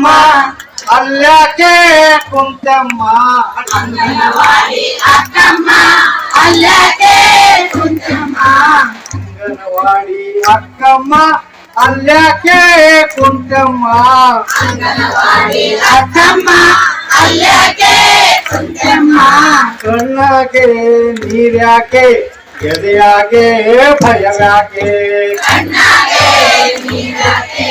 కుంతమ్మ అల్లకే కుంతమ్మ. అంగనవాడి అక్కమ్మ. అల్లకే కుంతమ్మ. అంగనవాడి అక్కమ్మ. అల్లకే కుంతమ్మ. అంగనవాడి అక్కమ్మ. అల్లకే కుంతమ్మ. నీరాకే ఎదయాకే భయవాకే నీరాకే.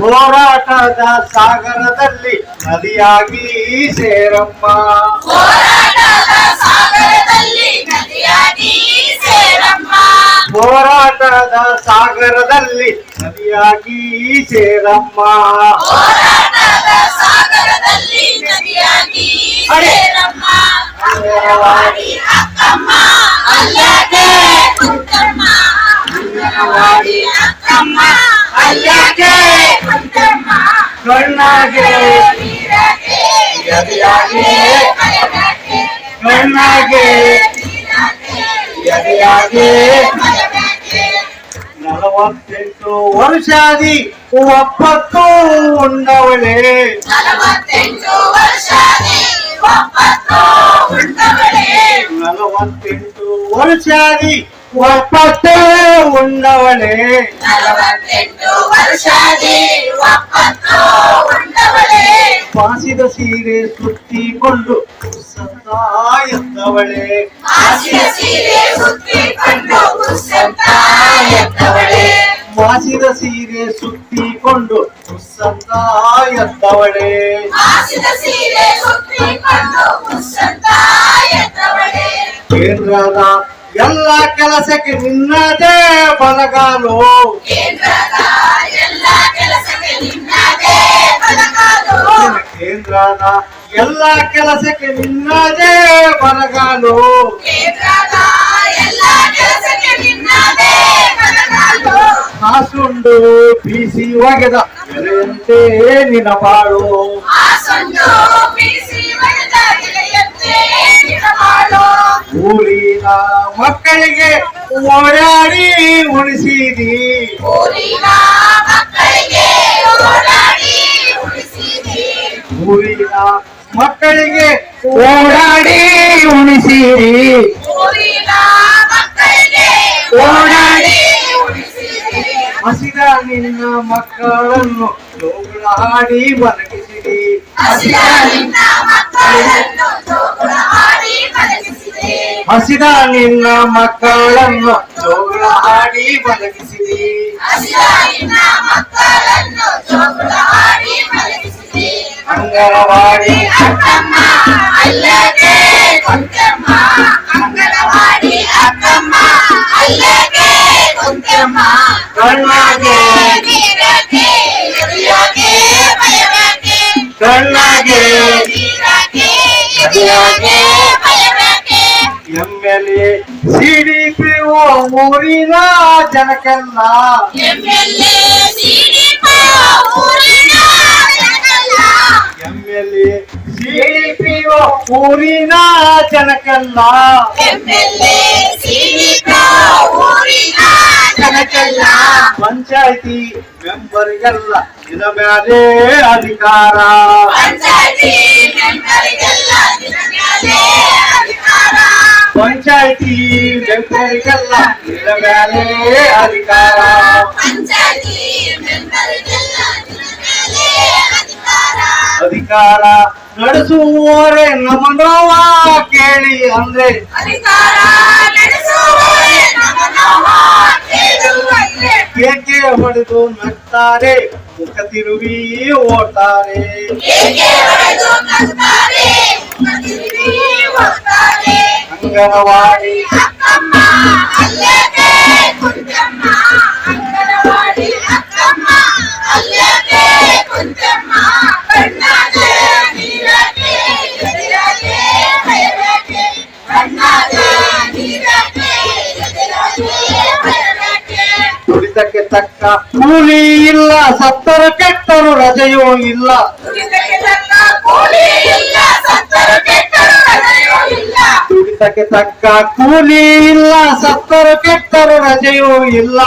ಹೋರಾಟದ ಸಾಗರದಲ್ಲಿ ನದಿಯಾಗಿ ಸೇರಮ್ಮ. ಹೋರಾಟದ ಸಾಗರದಲ್ಲಿ ನದಿಯಾಗಿ ಸೇರಮ್ಮ. ಸಾಗರದಲ್ಲಿ ಅಕ್ಕಮ್ಮ ಅಲ್ಲದೆ ಕುಂತಮ್ಮ ಕಣ್ಣಾಗೆ ನೀರಾಗೆ ಎದೆಯಾಗೆ ಭಯವ್ಯಾಕೆ. ಕಣ್ಣಾಗೆ ನೀರಾಗೆ ಎದೆಯಾಗೆ ಭಯವ್ಯಾಕೆ. ನಲವತ್ತೆಂಟು ವರ್ಷಾದಿ ಒಪ್ಪತ್ತು ಉಂಡವಳೆ ನಲವತ್ತೆಂಟು ವರ್ಷಾದಿ ಒಪ್ಪತ್ತು ಉಂಡವಳೆ ನಲವತ್ತೆಂಟು ವರ್ಷಾದಿ ಒಪ್ಪತ್ತು ಉಂಡವಳೆ ನಲವತ್ತೆಂಟು ವರ್ಷಾದಿ ಒಪ್ಪತ್ತು ಉಂಡವಳೆ ಬಾಸಿದ ಸೀರೆ ಸುತ್ತಿಕೊಂಡು ಸದಾ ಎದ್ದವಳೆ ಹಾಸಿನ ಸೀರೆ ಸುತ್ತಿಕೊಂಡು ಕುಸಂತ ಎದ್ದವಳೆ ಬಾಸಿದ ಸೀರೆ ಸುತ್ತಿಕೊಂಡು ಸದಾ ಎದ್ದವಳೆ ಹಾಸಿನ ಸೀರೆ ಸುತ್ತಿಕೊಂಡು ಕುಸಂತ ಎದ್ದವಳೆ ಕೇಂದ್ರದ ಎಲ್ಲ ಕೆಲಸಕ್ಕೆ ನಿನ್ನದೇ ಬಲಗಾಲು. ಕೇಂದ್ರದ ಎಲ್ಲ ಕೆಲಸಕ್ಕೆ ನಿನ್ನದೇ ಬಲಗಾಲು. ಹಾಸುಂಡು ಬೀಸಿ ಒಗೆದ ಎಲೆಯಂತೆ ನಿನ ಬಾಳು. ಮಕ್ಕಳಿಗೆ ಓಡಾಡಿ ಉಳಿಸಿದಿ ಊರಿನ ಮಕ್ಕಳಿಗೆ ಓಡಾಡಿ ಉಳಿಸಿದಿ. ಊರಿನ ಮಕ್ಕಳಿಗೆ ಓಡಾಡಿ ಉಳಿಸಿರಿ ಊರಿನ ಮಕ್ಕಳಿಗೆ ಓಡಾಡಿ ಉಳಿಸಿದಿ. ಹಸಿದ ನಿನ್ನ ಮಕ್ಕಳನ್ನು ಜೋಗುಳ ಹಾಡಿ ಬಲಗಿಸಿರಿ ಹಸಿದ ನಿನ್ನ ಮಕ್ಕಳನ್ನು ಜೋಗುಳ ಹಾಡಿ ಬಲಗಿಸಿದೆ. ಹಸಿದ ನಿನ್ನ ಮಕ್ಕಳನ್ನು ಜೋಗುಳ ಹಾಡಿ ಬಲಗಿಸಿರಿ ಹಸಿದ ನಿನ್ನ ಮಕ್ಕಳನ್ನು ಜೋಗುಳ ಹಾಡಿ ಬಲಗಿಸಿದೆ. ಅಂಗನವಾಡಿ ಅಕ್ಕಮ್ಮ ಅಲ್ಲದೆ ಕುಂತಮ್ಮ ಅಂಗನವಾಡಿ ಅಕ್ಕಮ್ಮ ಅಲ್ಲದೆ ಕುಂತಮ್ಮ ಕಣ್ಣಾಗೆ ನೀರಾಗೆ ಎದೆಯಾಗೆ ಭಯವ್ಯಾಕೆ ಕಣ್ಣಾಗೆ ಎಂ ಸಿಡಿಪಿ ಓ ಊರಿನ ಜನಕನ್ನ. ಎಂಎಲ್ಎ ಸಿಡಿಪಿ ಜನಕಲ್ಲ ಓ ಊರಿನ ಜನಕ್ಕೆಲ್ಲ ಎಮ್ಮೆಲ್ಲೆ ಸಿಡಿಪ ಊರಿನ ಜನಕಲ್ಲ ಪಂಚಾಯತಿ ಮೆಂಬರಿಗೆಲ್ಲ ಇದ ಮೇಲೆ ಅಧಿಕಾರ ಪಂಚಾಯತಿ ಮೆಂಬರಿಗೆಲ್ಲ ಎಲ್ಲ ಮ್ಯಾಲೆ ಅಧಿಕಾರ. ಪಂಚಾಯತಿ ಮೆಂಬರಿಗೆಲ್ಲ ಇದ ಮೇಲೆ ಅಧಿಕಾರ. ಪಂಚಾಯತಿ ಮೆಂಬರಿಗೆಲ್ಲ ನಿನ್ನ ಮ್ಯಾಲೆ ಅಧಿಕಾರ ಅಧಿಕಾರ ನಡೆಸುವವರೇ ನಮ್ಮ ನೋವ ಕೇಳಿ ಅಂದ್ರೆ ಅಧಿಕಾರ ನಡೆಸುವವರೇ ನಮ್ಮ ನೋವ ಕೇಳುವಂತೆ ಕೇಕೆ ಹೊಡೆದು ನಗ್ತಾರೆ ಮುಖ ತಿರುವಿ ಓಡ್ತಾರೆ ಅಂಗನವಾಡಿ. ದುಡಿತಕ್ಕೆ ತಕ್ಕ ಕೂಲಿ ಇಲ್ಲ ಸತ್ತರ ಕೆಟ್ಟರು ರಜೆಯೂ ಇಲ್ಲ. ದುಡಿತಕ್ಕೆ ತಕ್ಕ ಕೂಲಿ ಇಲ್ಲ ದುಡಿತಕ್ಕೆ ತಕ್ಕ ಕೂಲಿ ಇಲ್ಲ ಸತ್ತರು ಕೆಟ್ಟರು ರಜೆಯೂ ಇಲ್ಲ.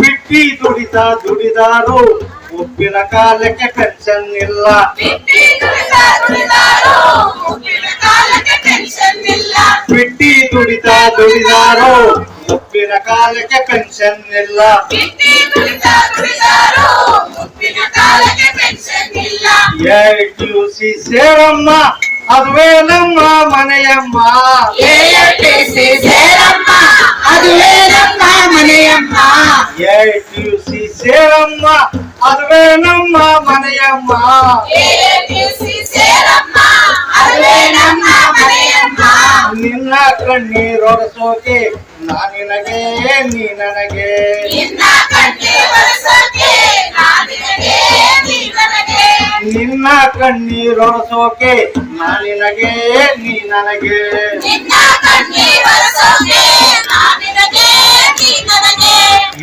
ಬಿಟ್ಟಿ ದುಡಿದ ದುಡಿದಾರು ಉಪ್ಪಿನ ಕಾಲಕ್ಕೆ ಪೆನ್ಷನ್ ಇಲ್ಲ. ಬಿಟ್ಟಿ ದುಡಿದ ದುಡಿದಾರು ಮುಗಿದ ಕಾಲಕ್ಕೆ ಟೆನ್ಷನ್ ಇಲ್ಲ. ಬಿಟ್ಟಿ ದುಡಿತ ದುಡಿದಾರು ಉಪ್ಪಿನ ಕಾಲಕ್ಕೆ ಪೆನ್ಷನ್ ಇಲ್ಲ. ಟೆನ್ಷನ್ ಸಿ ಸೇರಮ್ಮ ಅದುವೇ ನಮ್ಮ ಮನೆಯಮ್ಮ. ಎಐಟಿಸಿ ಸೇರಮ್ಮ ಅದುವೇ ನಮ್ಮ ಮನೆಯಮ್ಮ. ಸಿ ಸೇರಮ್ಮ ಅದುವೇ ನಮ್ಮ ಮನೆಯಮ್ಮ. ಎಐಟಿಸಿ ಸೇರಮ್ಮ ಅದುವೇ ನಮ್ಮ ಮನೆಯಮ್ಮ. ನಿನ್ನ ಕಣ್ಣೀರೊರೆಸೋಕೆ ನಾನಿನಗೆ ನೀ ನನಗೆ. ನಿನ್ನ ಕಣ್ಣೀರೊರೆಸೋಕೆ ನಾನಿನಗೆ ನೀ ನನಗೆ ನಿನ್ನ ಕಣ್ಣೀರೊಳಸೋಕೆ ನಾನಿನಗೆ ನೀ ನನಗೆ.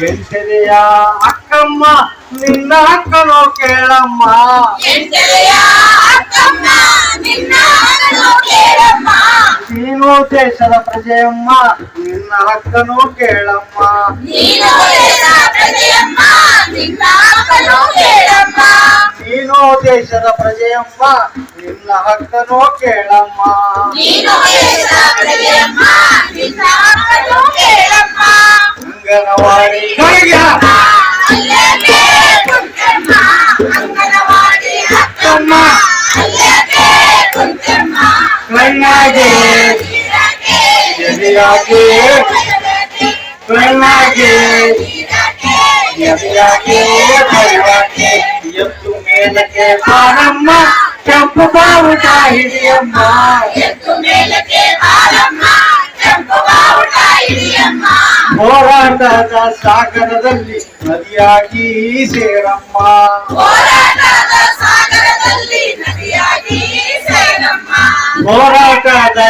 ಎಂಟೆದೆಯ ಅಕ್ಕಮ್ಮ ನಿನ್ನ ಅಕ್ಕನೋ ಕೇಳಮ್ಮ. ದೇಶದ ಪ್ರಜೆಯಮ್ಮ ನಿನ್ನ ಹಕ್ಕನು ಕೇಳಮ್ಮ. ನೀನು ಪ್ರಜೆಯಮ್ಮ ನಿನ್ನ ಹಕ್ಕನು ಕೇಳಮ್ಮ. ನೀನು ದೇಶದ ಪ್ರಜೆಯಮ್ಮ ನಿನ್ನ ಹಕ್ಕನು ಕೇಳಮ್ಮ. ಅಂಗನವಾಡಿ ಅಂಗನವಾಡಿ ಅಕ್ಕಮ್ಮ. ಕಣ್ಣಾಗೆ ಎದೆಯಾಗೆ ಭಯವೇಕೆ? ಕಣ್ಣಾಗೆ ನೀರಾಗೆ ಎದೆಯಾಗೆ ಭಯವಾಗೆ ಎತ್ತು ಮೇಲಕ್ಕೆ ಬಾರಮ್ಮ ಕೆಂಪು ಬಾವುಟ ಹಿಡಿಯಮ್ಮ ಎತ್ತು ಮೇಲಕ್ಕೆ ಬಾರಮ್ಮ ಕೆಂಪು ಬಾವುಟ ಹಿಡಿಯಮ್ಮ ಹೋರಾಟದ ಸಾಗರದಲ್ಲಿ ನದಿಯಾಗಿ ಸೇರಮ್ಮ ಹೋರಾಟದ ಸಾಗರದಲ್ಲಿ ನದಿಯಾಗಿ ಸೇರಮ್ಮ ಹೋರಾಟದ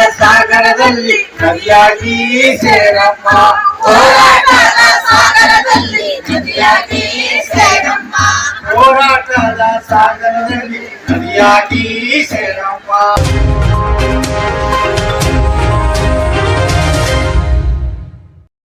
ಸಾಗರದಲ್ಲಿ ನದಿಯಾಗಿ ಸೇರಮ್ಮ ಹೋರಾಟದ ಸಾಗರದಲ್ಲಿ ನದಿಯಾಗಿ ಸೇರಮ್ಮ ಹೋರಾಟದ ಸಾಗರದಲ್ಲಿ ನದಿಯಾಗಿ ಸೇರಮ್ಮ